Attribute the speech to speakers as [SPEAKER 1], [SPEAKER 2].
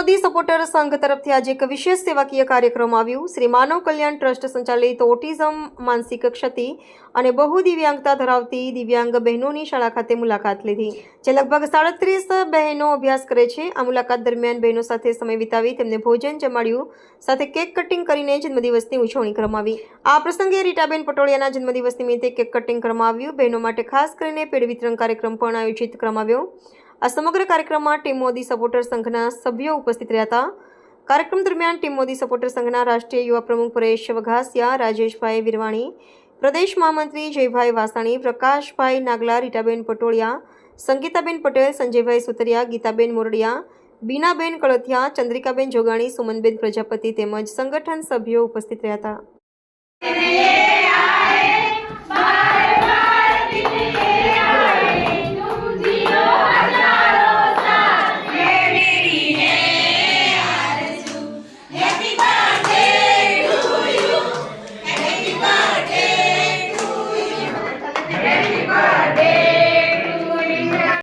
[SPEAKER 1] Supporter સંઘ તરફથી આજે એક વિશેષ સેવાકીય કાર્યક્રમ આવ્યું. શ્રી માનવ કલ્યાણ ટ્રસ્ટ સંચાલિત ઓટિઝમ માનસિક ક્ષતિ અને બહુ દિવ્યાંગતા ધરાવતી દિવ્યાંગ બહેનોની શાળા ખાતે મુલાકાત લીધી. જે લગભગ સાડત્રીસ બહેનો અભ્યાસ કરે છે. આ મુલાકાત દરમિયાન બહેનો સાથે સમય વિતાવી તેમને ભોજન જમાડ્યું. સાથે કેક કટિંગ કરીને જન્મદિવસની ઉજવણી કરવામાં આ પ્રસંગે રીટાબેન પટોળિયાના જન્મદિવસ નિમિત્તે કેક કટિંગ કરવામાં આવ્યું બહેનો માટે ખાસ કરીને પેડ વિતરણ કાર્યક્રમ પણ આયોજિત કરવામાં આવ્યો આ સમગ્ર કાર્યક્રમમાં ટીમ મોદી સપોર્ટર સંઘના સભ્યો ઉપસ્થિત રહ્યા હતા. કાર્યક્રમ દરમિયાન ટીમ મોદી સપોર્ટર સંઘના રાષ્ટ્રીય યુવા પ્રમુખ પરેશ વઘાસિયા, રાજેશભાઈ વિરવાણી, પ્રદેશ મહામંત્રી જયભાઈ વાસાણી, પ્રકાશભાઈ નાગલા, રીટાબેન પટોળિયા, સંગીતાબેન પટેલ, સંજયભાઈ સુતરિયા, ગીતાબેન મોરડિયા, બીનાબેન કળથિયા, ચંદ્રિકાબેન જોગાણી, સુમનબેન પ્રજાપતિ તેમજ સંગઠન સભ્યો ઉપસ્થિત રહ્યા હતા.